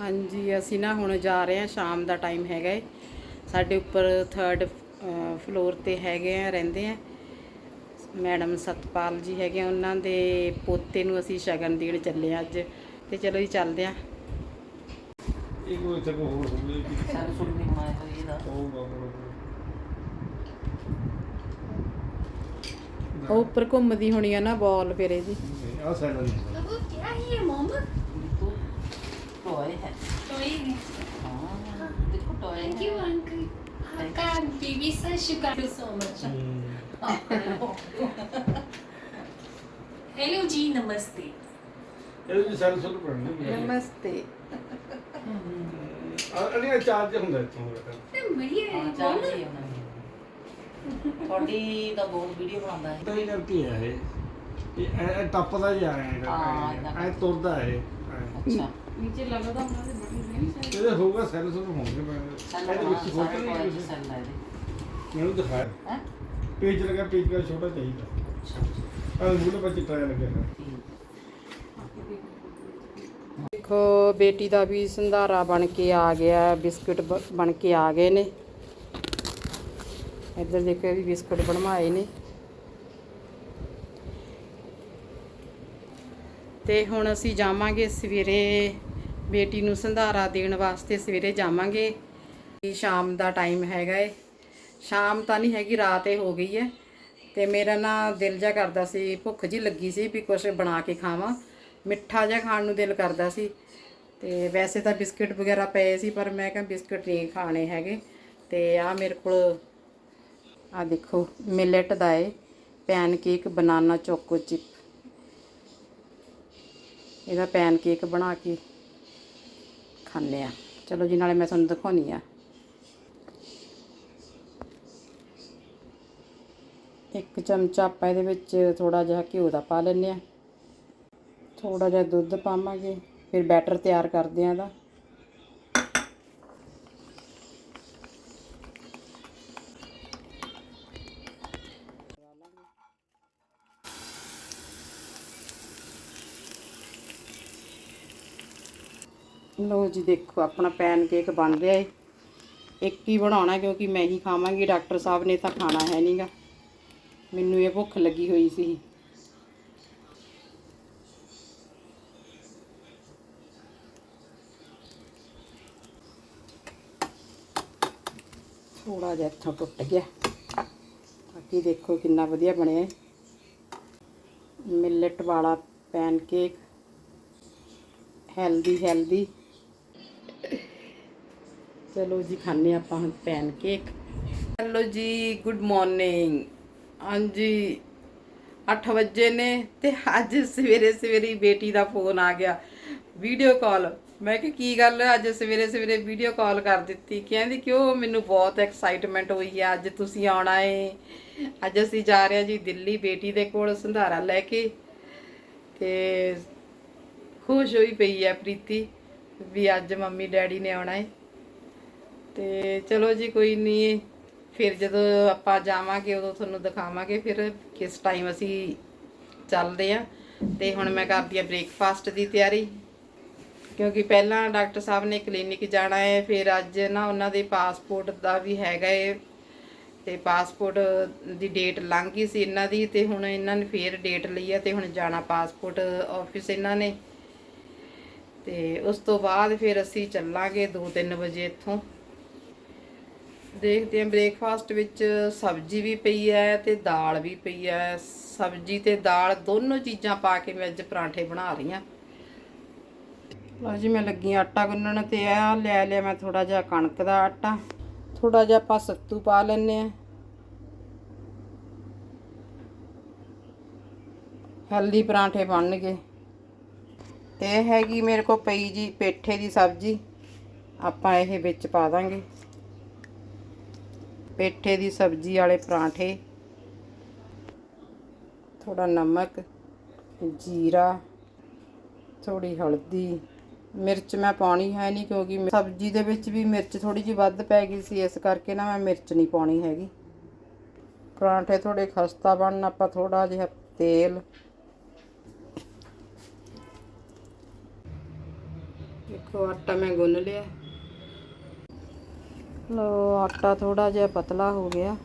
ਹਾਂਜੀ ਅਸੀਂ ਨਾ ਹੁਣ ਜਾ ਰਹੇ ਹਾਂ ਸ਼ਾਮ ਦਾ ਟਾਈਮ ਹੈਗਾ ਏ। ਸਾਡੇ ਉੱਪਰ 3rd ਫਲੋਰ ਤੇ ਹੈਗੇ ਆ ਰਹਿੰਦੇ ਆ। ਮੈਡਮ ਸਤਪਾਲ ਜੀ ਹੈਗੇ ਆ, ਉਹਨਾਂ ਦੇ ਪੋਤੇ ਨੂੰ ਅਸੀਂ ਸ਼ਗਨ ਦੇਣ ਚੱਲੇ ਆ ਅੱਜ। ਤੇ ਚਲੋ ਜੀ ਚੱਲਦੇ ਆ ਇਹ ਕੋਈ ਇੱਥੇ ਕੋਈ ਹੋਰ ਕਿ ਸਾਨੂੰ ਹੋਈ ਉਹ ਉੱਪਰ ਘੁੰਮਦੀ ਹੋਣੀ ਆ ਨਾ ਬਾਲ ਫਿਰ ਇਹਦੀ। ਆ ਸਾਈਡ ਨਹੀਂ। शुक्र यू सो मच हेलो जी नमस्ते ਇਹ ਵੀ ਸਾਈਡ ਸੁਣ ਪੜਨੇ ਨਮਸਤੇ ਅਰੇ ਚਾਰਜ ਹੁੰਦਾ ਇੱਥੋਂ ਦਾ अरे बढ़िया ਹਾਂ है ਚਾਹ मॉम ਜੀ ਉਹਨਾਂ ਨੇ ਤੁਹਾਡੀ ਤਾਂ ਬਹੁਤ ਵੀਡੀਓ ਬਣਾਉਂਦਾ ਹੈ ਤਾਂ ਇਹ ਕਰਕੇ ਹੈ ਇਹ ਇਹ ਐ- ਐ ਟੱਪਦਾ ਜਾ ਰਿਹਾ ਹਾਂ, ਹੈ ਏਦਾਂ ਐ ਤੁਰਦਾ ਹੈ ਐ। ਇਹਦੇ ਹੋਊਗਾ ਸੈਲ ਸੁਣ ਹੋਣਗੇ ਮੈਂ ਚੱਲ ਇਹਦੇ ਵਿੱਚ ਹਾਂ ਫੋਟੋ ਟੋਏ ਕੁਛ ਚੱਲ ਲੈ ਦੇ ਮੈਨੂੰ ਦਿਖਾਇਆ। ਹੈ? ਪੇਜ ਲਗਾ ਪੇਜ ਦਾ ਛੋਟਾ ਚਾਹੀਦਾ। ਅੱਛਾ ਆ ਮੂਲੇ ਚਿੱਟਾ ਜਿਹਾ ਲੱਗਿਆ ਹੋਇਆ। ਦੇਖੋ ਬੇਟੀ ਦਾ ਵੀ ਸੰਧਾਰਾ ਬਣ ਕੇ ਆ ਗਿਆ ਬਿਸਕੁਟ ਬ- ਬਣ ਕੇ ਆ ਗਏ ਨੇ। ਇੱਧਰ ਦੇਖੋ ਇਹ ਵੀ ਬਿਸਕੁਟ ਬਣਵਾਏ ਨੇ। ਤੇ ਹੁਣ ਅਸੀਂ ਜਾਵਾਂਗੇ ਸਵੇਰੇ ਬੇਟੀ ਨੂੰ ਸੰਧਾਰਾ ਦੇਣ ਵਾਸਤੇ ਸਵੇਰੇ ਜਾਵਾਂਗੇ। ਵੀ ਸ਼ਾਮ ਦਾ ਟਾਈਮ ਹੈਗਾ ਏ। ਸ਼ਾਮ ਤਾਂ ਨਹੀਂ ਹੈਗੀ, ਰਾਤ ਏ ਹੋ ਗਈ ਹੈ ਤੇ ਮੇਰਾ ਨਾ ਦਿਲ ਜਾ ਕਰਦਾ ਸੀ, ਭੁੱਖ ਜੀ ਲੱਗੀ ਸੀ ਵੀ ਕੁਝ ਬਣਾ ਕੇ ਖਾਵਾਂ। ਮਿੱਠਾ ਜਿਹਾ ਖਾਣ ਨੂੰ ਦਿਲ ਕਰਦਾ ਸੀ। ਤੇ ਵੈਸੇ ਤਾਂ ਬਿਸਕੁਟ ਵਗੈਰਾ ਪਏ ਸੀ, ਪਰ ਮੈਂ ਕਿਹਾ ਬਿਸਕੁਟ ਨਹੀਂ ਖਾਣੇ ਹੈਗੇ। ਤੇ ਆ ਮੇਰੇ ਕੋਲ, ਆ ਦੇਖੋ ਮਿਲਟ ਦਾ ਏ। Pancake banana choco chip ਇਹਦਾ ਪੈਨ ਕੇਕ ਬਣਾ ਕੇ ਖਾਂਦੇ ਆ। ਚਲੋ ਜੀ, ਨਾਲੇ ਮੈਂ ਤੁਹਾਨੂੰ ਦਿਖਾਉਣੀ ਆ। ਇੱਕ ਚਮਚਾ ਆਪਾਂ ਇਹਦੇ ਵਿੱਚ ਥੋੜਾ ਜਿਹਾ ਘਿਓ ਦਾ ਪਾ ਲੈਂਦੇ ਆ। ਥੋੜਾ ਜਿਹਾ ਦੁੱਧ ਪਾਵਾਂਗੇ, ਫਿਰ ਬੈਟਰ ਤਿਆਰ ਕਰਦੇ ਆ ਇਹਦਾ। ਲੋ ਜੀ, ਦੇਖੋ, ਆਪਣਾ ਪੈਨ ਕੇਕ ਬਣ ਰਿਹਾ ਏ। ਇੱਕ ਹੀ ਬਣਾਉਣਾ, ਕਿਉਂਕਿ ਮੈਂ ਹੀ ਖਾਵਾਂਗੀ। ਡਾਕਟਰ ਸਾਹਿਬ ਨੇ ਤਾਂ ਖਾਣਾ ਹੈ ਨਹੀਂਗਾ ਮੈਨੂੰ ਇਹ ਭੁੱਖ ਲੱਗੀ ਹੋਈ ਸੀ। ਥੋੜਾ ਜਿਹਾ ਇੱਥੋਂ ਟੁੱਟ ਗਿਆ। ਬਾਕੀ ਦੇਖੋ ਕਿੰਨਾ ਵਧੀਆ ਬਣਿਆ ਹੈ ਮਿਲਟ ਵਾਲਾ ਪੈਨ ਕੇਕ ਹੈਲਦੀ ਹੈਲਦੀ ਚਲੋ ਜੀ ਖਾਣੇ ਆਪਾਂ ਹੁਣ ਪੈਨ ਕੇਕ ਹੈਲੋ ਜੀ ਗੁੱਡ ਮਾਰਨਿੰਗ ਹਾਂਜੀ 8 ਵਜੇ ਨੇ ਤੇ ਅੱਜ ਸਵੇਰੇ ਸਵੇਰੇ ਬੇਟੀ ਦਾ ਫੋਨ ਆ ਗਿਆ ਵੀਡੀਓ ਕਾਲ ਮੈਂ ਕਿ ਕੀ ਗੱਲ ਅੱਜ ਸਵੇਰੇ ਸਵੇਰੇ ਵੀਡੀਓ ਕਾਲ ਕਰ ਦਿੱਤੀ। ਕਹਿੰਦੀ, ਕਿਉਂ? ਮੈਨੂੰ ਬਹੁਤ ਐਕਸਾਈਟਮੈਂਟ ਹੋਈ ਹੈ ਅੱਜ ਤੁਸੀਂ ਆਉਣਾ ਏ। ਅੱਜ ਅਸੀਂ ਜਾ ਰਹੇ ਹਾਂ ਜੀ ਦਿੱਲੀ ਬੇਟੀ ਦੇ ਕੋਲ ਸੰਧਾਰਾ ਲੈ ਕੇ। ਤੇ ਖੁਸ਼ ਹੋਈ ਪਈ ਹੈ ਪ੍ਰੀਤੀ, ਵੀ ਅੱਜ ਮੰਮੀ ਡੈਡੀ ਨੇ ਆਉਣਾ ਏ। ਤੇ ਚਲੋ ਜੀ ਕੋਈ ਨਹੀਂ, ਫਿਰ ਜਦੋਂ ਆਪਾਂ ਜਾਵਾਂਗੇ, ਉਦੋਂ ਤੁਹਾਨੂੰ ਦਿਖਾਵਾਂਗੇ, ਫਿਰ ਕਿਸ ਟਾਈਮ ਅਸੀਂ ਚੱਲਦੇ ਆ ਤੇ ਹੁਣ ਮੈਂ ਕਰਦੀ ਆ ਬ੍ਰੇਕਫਾਸਟ ਦੀ ਤਿਆਰੀ। ਕਿਉਂਕਿ ਪਹਿਲਾਂ ਡਾਕਟਰ ਸਾਹਿਬ ਨੇ ਕਲੀਨਿਕ ਜਾਣਾ ਹੈ, ਫਿਰ ਅੱਜ ਨਾ ਉਹਨਾਂ ਦੇ ਪਾਸਪੋਰਟ ਦਾ ਵੀ ਹੈਗਾ ਏ ਤੇ ਪਾਸਪੋਰਟ ਦੀ ਡੇਟ ਲੰਘ ਗਈ ਸੀ ਇਹਨਾਂ ਦੀ, ਤੇ ਹੁਣ ਇਹਨਾਂ ਨੇ ਫੇਰ ਡੇਟ ਲਈ ਹੈ, ਤੇ ਹੁਣ ਜਾਣਾ ਪਾਸਪੋਰਟ ਆਫਿਸ ਇਹਨਾਂ ਨੇ। ਤੇ ਉਸ ਤੋਂ ਬਾਅਦ ਫਿਰ ਅਸੀਂ ਚੱਲਾਂਗੇ 2-3 ਵਜੇ ਇੱਥੋਂ। ਦੇਖਦੇ ਹਾਂ ਬ੍ਰੇਕਫਾਸਟ ਵਿੱਚ ਸਬਜ਼ੀ ਵੀ ਪਈ ਹੈ ਤੇ ਦਾਲ ਵੀ ਪਈ ਹੈ। ਸਬਜ਼ੀ ਤੇ ਦਾਲ ਦੋਨੋਂ ਚੀਜ਼ਾਂ ਪਾ ਕੇ ਮੈਂ ਅੱਜ ਪਰਾਂਠੇ ਬਣਾ ਰਹੀ ਹਾਂ। ਲਓ ਜੀ, ਮੈਂ ਲੱਗੀ ਆਟਾ ਗੁੰਨਣ ਤੇ ਆ, ਲੈ ਲਿਆ ਮੈਂ ਥੋੜਾ ਜਿਹਾ ਕਣਕ ਦਾ ਆਟਾ। ਥੋੜਾ ਜਿਹਾ ਆਪਾਂ ਸੱਤੂ ਪਾ ਲੈਨੇ ਆ ਹੈਲਦੀ ਪਰਾਂਠੇ ਬਣਨਗੇ ਤੇ ਇਹ ਹੈਗੀ ਮੇਰੇ ਕੋਲ ਪਈ ਜੀ ਪੇਠੇ ਦੀ ਸਬਜ਼ੀ। ਆਪਾਂ ਇਹ ਵਿੱਚ ਪਾ ਦਾਂਗੇ। ਪੇਠੇ ਦੀ ਸਬਜ਼ੀ ਵਾਲੇ ਪਰਾਂਠੇ ਥੋੜਾ ਨਮਕ, ਜੀਰਾ ਥੋੜੀ ਹਲਦੀ, ਮਿਰਚ ਮੈਂ ਪਾਉਣੀ ਹੈ ਨਹੀਂ ਕਿਉਂਕਿ ਸਬਜ਼ੀ ਦੇ ਵਿੱਚ ਵੀ ਮਿਰਚ ਥੋੜੀ ਜਿਹੀ ਵੱਧ ਪੈ ਗਈ ਸੀ, ਇਸ ਕਰਕੇ ਨਾ ਮੈਂ ਮਿਰਚ ਨਹੀਂ ਪਾਉਣੀ ਹੈਗੀ। ਪਰਾਂਠੇ ਥੋੜੇ ਖਸਤਾ ਬਣਨ, ਆਪਾਂ ਥੋੜਾ ਜਿਹਾ ਤੇਲ ਦੇਖੋ ਆਟਾ ਮੈਂ ਗੁੰਨ ਲਿਆ। ਲੋ ਆਟਾ ਥੋੜਾ ਜਿਹਾ ਪਤਲਾ ਹੋ ਗਿਆ।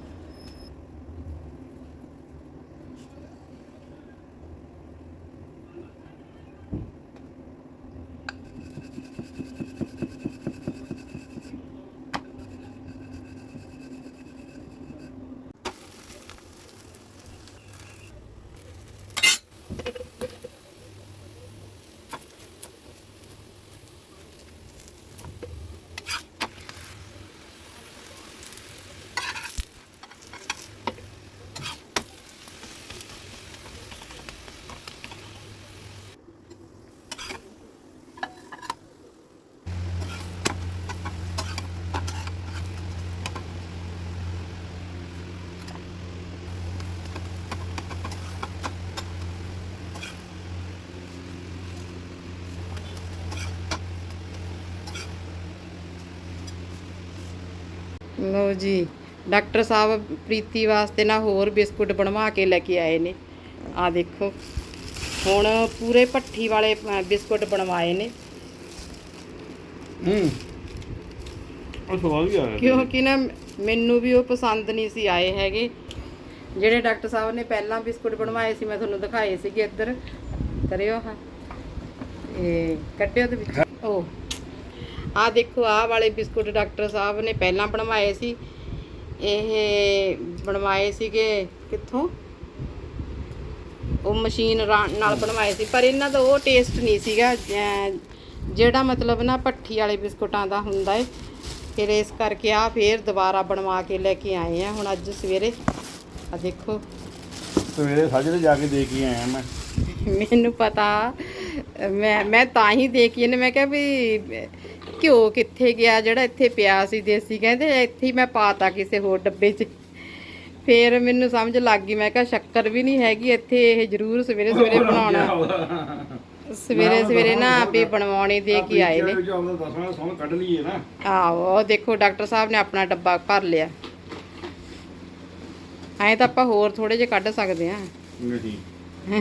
ਲਓ ਜੀ ਡਾਕਟਰ ਸਾਹਿਬ ਪ੍ਰੀਤੀ ਵਾਸਤੇ ਨਾ ਹੋਰ ਬਿਸਕੁਟ ਬਣਵਾ ਕੇ ਲੈ ਕੇ ਆਏ ਨੇ। ਆ ਦੇਖੋ ਹੁਣ ਪੂਰੇ ਭੱਠੀ ਵਾਲੇ ਬਿਸਕੁਟ ਬਣਵਾਏ ਨੇ। ਹੂੰ। ਉਹ ਸਵਾਦ ਹੀ ਆ ਰਿਹਾ। ਕਿਉਂਕਿ ਨਾ ਮੈਨੂੰ ਵੀ ਉਹ ਪਸੰਦ ਨਹੀਂ ਸੀ ਆਏ ਹੈਗੇ। ਜਿਹੜੇ ਡਾਕਟਰ ਸਾਹਿਬ ਨੇ ਪਹਿਲਾਂ ਬਿਸਕੁਟ ਬਣਵਾਏ ਸੀ ਮੈਂ ਤੁਹਾਨੂੰ ਦਿਖਾਏ ਸੀਗੇ ਇੱਧਰ। ਕਰਿਓ ਹਾਂ ਇਹ ਕੱਢਿਓ ਤੇ ਵਿੱਚ। ਉਹ ਆ ਦੇਖੋ ਆਹ ਵਾਲੇ ਬਿਸਕੁਟ ਡਾਕਟਰ ਸਾਹਿਬ ਨੇ ਪਹਿਲਾਂ ਬਣਵਾਏ ਸੀ। ਇਹ ਬਣਵਾਏ ਸੀਗੇ ਕਿੱਥੋਂ? ਉਹ ਮਸ਼ੀਨ ਨਾਲ ਬਣਵਾਏ ਸੀ ਪਰ ਇਹਨਾਂ ਦਾ ਉਹ ਟੇਸਟ ਨਹੀਂ ਸੀਗਾ। ਜਿਹੜਾ ਮਤਲਬ ਨਾ ਭੱਠੀ ਵਾਲੇ ਬਿਸਕੁਟਾਂ ਦਾ ਹੁੰਦਾ ਏ ਫਿਰ ਇਸ ਕਰਕੇ ਆ ਫੇਰ ਦੁਬਾਰਾ ਬਣਵਾ ਕੇ ਲੈ ਕੇ ਆਏ ਆ। ਹੁਣ ਅੱਜ ਸਵੇਰੇ ਆ ਦੇਖੋ। ਸਵੇਰੇ ਸਾਜਰੇ ਜਾ ਕੇ ਦੇ ਕੇ ਆਇਆ ਮੈਂ। ਮੈਨੂੰ ਪਤਾ ਮੈਂ ਮੈਂ ਤਾਂ ਹੀ ਦੇਖੀ ਨੇ ਮੈਂ ਕਿਹਾ ਵੀ ਘਿਓ ਕਿੱਥੇ ਗਿਆ ਜਿਹੜਾ ਇੱਥੇ ਪਿਆ ਸੀ ਦੇਸੀ ਕਹਿੰਦੇ ਇੱਥੇ ਹੀ ਮੈਂ ਪਾਤਾ ਕਿਸੇ ਹੋਰ ਡੱਬੇ 'ਚ। ਫੇਰ ਮੈਨੂੰ ਸਮਝ ਲੱਗ ਗਈ ਮੈਂ ਕਿਹਾ ਸ਼ੱਕਰ ਵੀ ਨਹੀਂ ਹੈਗੀ ਇੱਥੇ ਇਹ ਜ਼ਰੂਰ ਸਵੇਰੇ ਸਵੇਰੇ ਬਣਾਉਣਾ। ਸਵੇਰੇ ਸਵੇਰੇ ਨਾ ਵੀ ਬਣਵਾਉਣੇ ਦੇ ਕੇ ਆਏ ਨੇ। ਆਹੋ ਉਹ ਦੇਖੋ ਡਾਕਟਰ ਸਾਹਿਬ ਨੇ ਆਪਣਾ ਡੱਬਾ ਭਰ ਲਿਆ। ਐਂ ਤਾਂ ਆਪਾਂ ਹੋਰ ਥੋੜੇ ਜਿਹੇ ਕੱਢ ਸਕਦੇ ਆ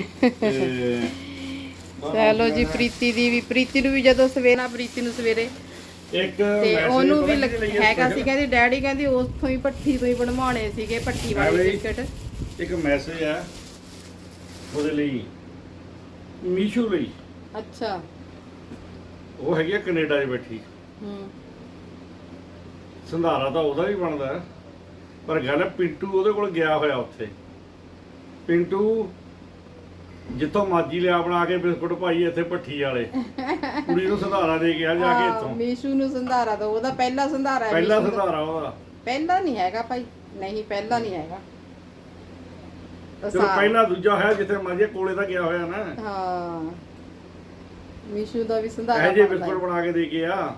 ਚਲੋ ਜੀ ਪ੍ਰੀਤੀ ਦੀ ਵੀ ਪ੍ਰੀਤੀ ਨੂੰ ਵੀ ਜਦੋਂ ਸਵੇਰੇ ਨਾ ਪ੍ਰੀਤੀ ਨੂੰ ਸਵੇਰੇ। ਇੱਕ ਤੇ message ਉਹਨੂੰ ਵੀ ਪਤਾ ਲੱਗ- ਹੈਗਾ special? ਸੀ ਕਹਿੰਦੀ ਡੈਡੀ ਕਹਿੰਦੀ ਉੱਥੋਂ ਹੀ ਭੱਠੀ ਤੋਂ ਹੀ ਬਣਵਾਉਣੇ ਸੀਗੇ ਭੱਠੀ ਵਾਲੇ ਐਵੇਂ ਹੀ। ਬਿਸਕਟ ਇੱਕ ਮੈਸੇਜ ਆ ਉਹਦੇ ਲਈ ਮੀਸ਼ੂ ਲਈ ਅੱਛਾ ਉਹ ਹੈਗੀ ਆ ਕੈਨੇਡਾ 'ਚ ਬੈਠੀ ਹੂੰ ਸੰਧਾਰਾ ਤਾਂ ਉਹਦਾ ਵੀ ਬਣਦਾ ਹੈ। ਪਰ ਗੱਲ ਹੈ ਪਿੰਟੂ ਉਹਦੇ ਕੋਲ ਗਿਆ ਹੋਇਆ ਉੱਥੇ ਪਿੰਟੂ ਜਿੱਥੋਂ ਮਾਜੀ ਲਿਆ ਬਣਾ ਕੇ ਬਿਸਕੁਟ ਭਾਈ ਇੱਥੇ ਭੱਠੀ ਵਾਲੇ। ਕੁੜੀ ਨੂੰ ਸੰਧਾਰਾ ਦੇ ਗਿਆ ਜਾ ਕੇ ਇੱਥੋਂ। ਮੀਸ਼ੂ ਨੂੰ ਸੰਧਾਰਾ ਦੋ ਉਹਦਾ ਪਹਿਲਾ ਸੰਧਾਰਾ ਹੈ ਪਹਿਲਾ ਮੀਸ਼ੂ ਦਾ। ਸੰਧਾਰਾ ਉਹਦਾ। ਪਹਿਲਾ ਨਹੀਂ ਹੈਗਾ ਭਾਈ ਨਹੀਂ ਪਹਿਲਾ ਨਹੀਂ ਹੈਗਾ। ਉਹ ਚਲੋ ਪਹਿਲਾ ਦੂਜਾ ਹੈ ਜਿੱਥੇ ਮਾਜੀ ਕੋਲੇ ਦਾ ਗਿਆ ਹੋਇਆ ਨਾ। ਹਾਂ। ਮੀਸ਼ੂ ਦਾ ਵੀ ਸੰਧਾਰਾ ਇਹ ਜੇ ਬਣਦਾ ਬਿਸਕੁਟ ਹੈ। ਬਣਾ ਕੇ ਦੇ ਗਿਆ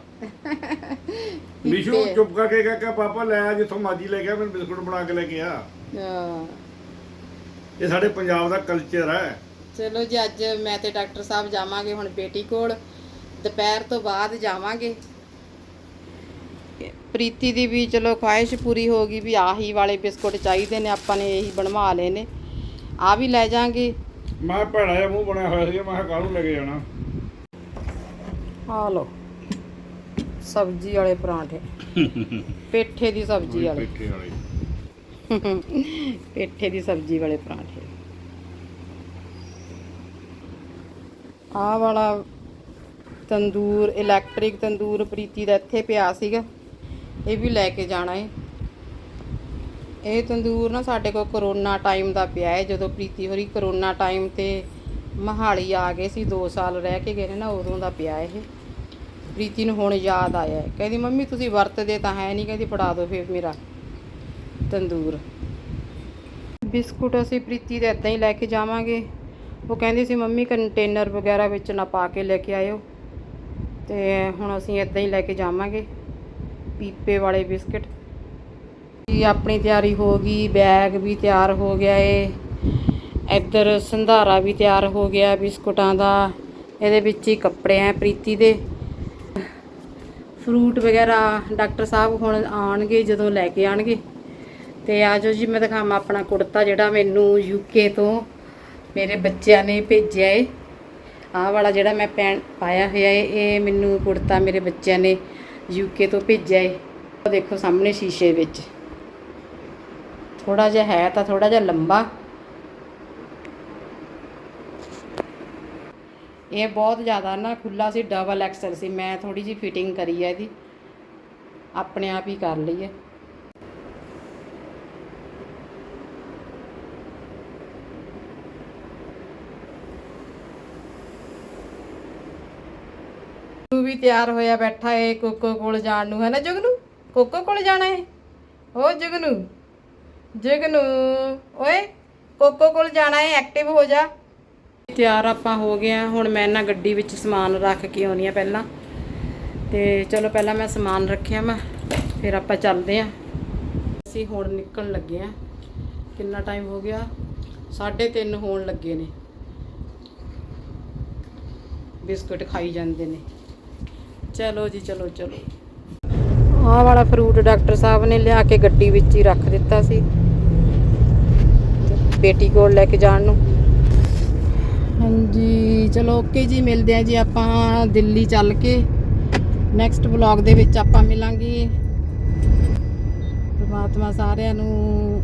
ਮੀਸ਼ੂ ਪੀਪੇ। ਚੁੱਪ ਕਰਕੇ ਕਹਿ ਕੇ ਪਾਪਾ ਲੈ ਆ ਜਿੱਥੋਂ ਮਾਜੀ ਲੈ ਗਿਆ ਮੈਨੂੰ ਬਿਸਕੁਟ ਬਣਾ ਕੇ ਲੈ ਕੇ ਆ। ਹਾਂ। ਇਹ ਸਾਡੇ ਪੰਜਾਬ ਦਾ ਕਲਚਰ ਹੈ। ਚਲੋ ਜੀ ਅੱਜ ਮੈਂ ਤੇ ਡਾਕਟਰ ਸਾਹਿਬ ਜਾਵਾਂਗੇ ਹੁਣ ਬੇਟੀ ਕੋਲ। ਦੁਪਹਿਰ ਤੋਂ ਬਾਅਦ ਜਾਵਾਂਗੇ। ਪ੍ਰੀਤੀ ਦੀ ਵੀ ਚਲੋ ਖੁਆਇਸ਼ ਪੂਰੀ ਹੋ ਗਈ ਵੀ ਆਹੀ ਵਾਲੇ ਬਿਸਕੁਟ ਚਾਹੀਦੇ ਨੇ ਆਪਾਂ ਨੇ ਇਹੀ ਬਣਵਾ ਲਏ ਨੇ। ਆ ਵੀ ਲੈ ਜਾਾਂਗੇ। ਮੈਂ ਭੈੜਾ ਜਿਹਾ ਮੂੰਹ ਬਣਿਆ ਹੋਇਆ ਸੀ ਮੈਂ ਕਿਹਾ ਕਾਹਨੂੰ ਲੈ ਕੇ ਜਾਣਾ? ਆ ਲੋ ਸਬਜ਼ੀ ਵਾਲੇ ਪਰਾਂਠੇ। ਪੇਠੇ ਦੀ ਸਬਜ਼ੀ ਵਾਲੇ। ਬੈਠੇ ਵਾਲੇ। ਪੇਠੇ ਦੀ ਸਬਜ਼ੀ ਵਾਲੇ ਪਰਾਂਠੇ। ਆਹ ਵਾਲਾ ਤੰਦੂਰ ਇਲੈਕਟ੍ਰਿਕ ਤੰਦੂਰ ਪ੍ਰੀਤੀ ਦਾ ਇੱਥੇ ਪਿਆ ਸੀਗਾ। ਇਹ ਵੀ ਲੈ ਕੇ ਜਾਣਾ ਏ। ਇਹ ਤੰਦੂਰ ਨਾ ਸਾਡੇ ਕੋਲ ਕਰੋਨਾ ਟਾਈਮ ਦਾ ਪਿਆ ਹੈ ਜਦੋਂ ਪ੍ਰੀਤੀ ਹੋਰੀ ਕਰੋਨਾ ਟਾਈਮ ਤੇ ਮਹਾਲੀ ਆ ਗਏ ਸੀ 2 ਸਾਲ ਰਹਿ ਕੇ ਗਏ ਨੇ ਨਾ, ਉਦੋਂ ਦਾ ਪਿਆ ਇਹ। ਪ੍ਰੀਤੀ ਨੂੰ ਹੁਣ ਯਾਦ ਆਇਆ ਕਹਿੰਦੀ, ਮੰਮੀ, ਤੁਸੀਂ ਵਰਤਦੇ ਤਾਂ ਹੈ ਨਹੀਂ। ਕਹਿੰਦੀ, ਫੜਾ ਦਿਓ ਫਿਰ ਮੇਰਾ ਤੰਦੂਰ। ਬਿਸਕੁਟ ਅਸੀਂ ਪ੍ਰੀਤੀ ਦੇ ਇੱਦਾਂ ਹੀ ਲੈ ਕੇ ਜਾਵਾਂਗੇ। ਉਹ ਕਹਿੰਦੀ ਸੀ, ਮੰਮੀ ਕੰਟੇਨਰ ਵਗੈਰਾ ਵਿੱਚ ਨਾ ਪਾ ਕੇ ਲੈ ਕੇ ਆਇਓ ਤੇ ਹੁਣ ਅਸੀਂ ਇੱਦਾਂ ਹੀ ਲੈ ਕੇ ਜਾਵਾਂਗੇ, ਪੀਪੇ ਵਾਲੇ ਬਿਸਕਟ। ਜੀ, ਆਪਣੀ ਤਿਆਰੀ ਹੋ ਗਈ, ਬੈਗ ਵੀ ਤਿਆਰ ਹੋ ਗਿਆ ਏ। ਇੱਧਰ ਸੰਧਾਰਾ ਵੀ ਤਿਆਰ ਹੋ ਗਿਆ ਬਿਸਕੁਟਾਂ ਦਾ, ਇਹਦੇ ਵਿੱਚ ਹੀ ਕੱਪੜੇ ਆ ਪ੍ਰੀਤੀ ਦੇ। ਫਰੂਟ ਵਗੈਰਾ ਡਾਕਟਰ ਸਾਹਿਬ ਹੁਣ ਆਣਗੇ ਜਦੋਂ ਲੈ ਕੇ ਆਣਗੇ ਤੇ ਆਜੋ ਜੀ, ਮੈਂ ਦਿਖਾਵਾਂ ਆਪਣਾ ਕੁੜਤਾ ਜਿਹੜਾ ਮੈਨੂੰ ਯੂਕੇ ਤੋਂ ਮੇਰੇ ਬੱਚਿਆਂ ਨੇ ਭੇਜਿਆ ਏ। ਆਹ ਵਾਲਾ ਜਿਹੜਾ ਮੈਂ ਪੈਣ ਪਾਇਆ ਹੋਇਆ ਏ, ਇਹ ਮੈਨੂੰ ਕੁੜਤਾ ਮੇਰੇ ਬੱਚਿਆਂ ਨੇ ਯੂਕੇ ਤੋਂ ਭੇਜਿਆ ਏ। ਉਹ ਦੇਖੋ ਸਾਹਮਣੇ ਸ਼ੀਸ਼ੇ ਵਿੱਚ। ਥੋੜਾ ਜਿਹਾ ਹੈ ਤਾਂ ਥੋੜਾ ਜਿਹਾ ਲੰਬਾ। ਇਹ ਬਹੁਤ ਜ਼ਿਆਦਾ ਨਾ ਖੁੱਲਾ ਸੀ ਡਬਲ ਐਕਸਲ ਸੀ। ਮੈਂ ਥੋੜੀ ਜੀ ਫਿਟਿੰਗ ਕਰੀ ਹੈ ਇਹਦੀ। ਆਪਣੇ ਆਪ ਹੀ ਕਰ ਲਈ ਹੈ ਤੂੰ ਵੀ ਤਿਆਰ ਹੋਇਆ ਬੈਠਾ ਏ ਕੋਕੋ ਕੋਲ ਜਾਣ ਨੂੰ ਹੈ ਨਾ ਜਗਨੂ? ਕੋਕੋ ਕੋਲ ਜਾਣਾ ਏ? ਓ ਜਗਨੂ ਜਗਨੂ, ਓਏ ਕੋਕੋ ਕੋਲ ਜਾਣਾ ਏ, ਐਕਟਿਵ ਹੋ ਜਾ। ਤਿਆਰ ਆਪਾਂ ਹੋ ਗਏ ਆ, ਹੁਣ ਮੈਂ ਨਾ ਗੱਡੀ ਵਿੱਚ ਸਮਾਨ ਰੱਖ ਕੇ ਆਉਣੀ ਆ ਪਹਿਲਾਂ। ਤੇ ਚਲੋ ਪਹਿਲਾਂ ਮੈਂ ਸਮਾਨ ਰੱਖਿਆ ਮੈਂ ਫਿਰ ਆਪਾਂ ਚੱਲਦੇ ਆ। ਅਸੀਂ ਹੁਣ ਨਿਕਲਣ ਲੱਗੇ ਆ। ਕਿੰਨਾ ਟਾਈਮ ਹੋ ਗਿਆ? 3:30 ਹੋਣ ਲੱਗੇ ਨੇ। ਬਿਸਕੁਟ ਖਾਈ ਜਾਂਦੇ ਨੇ। ਚਲੋ ਜੀ ਚਲੋ ਚਲੋ। ਆਹ ਵਾਲਾ ਫਰੂਟ ਡਾਕਟਰ ਸਾਹਿਬ ਨੇ ਲਿਆ ਕੇ ਗੱਡੀ ਵਿੱਚ ਹੀ ਰੱਖ ਦਿੱਤਾ ਸੀ। ਬੇਟੀ ਕੋਲ ਲੈ ਕੇ ਜਾਣ ਨੂੰ। ਹਾਂਜੀ ਚਲੋ ਓਕੇ ਜੀ ਮਿਲਦੇ ਆ ਜੀ ਆਪਾਂ ਦਿੱਲੀ ਚੱਲ ਕੇ। ਨੈਕਸਟ ਵਲੌਗ ਦੇ ਵਿੱਚ ਆਪਾਂ ਮਿਲਾਂਗੇ। ਪ੍ਰਮਾਤਮਾ ਸਾਰਿਆਂ ਨੂੰ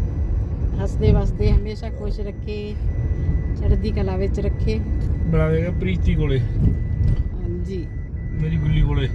ਹੱਸਦੇ ਵਸਦੇ ਹਮੇਸ਼ਾ ਖੁਸ਼ ਰੱਖੇ ਚੜ੍ਹਦੀ ਕਲਾ ਵਿੱਚ ਰੱਖੇ। ਬਣਾ ਦੇਗਾ ਪ੍ਰੀਤੀ ਕੋਲੇ। ਹਾਂਜੀ। ਮੇਰੀ ਗੁੱਲੀ ਕੋਲੇ।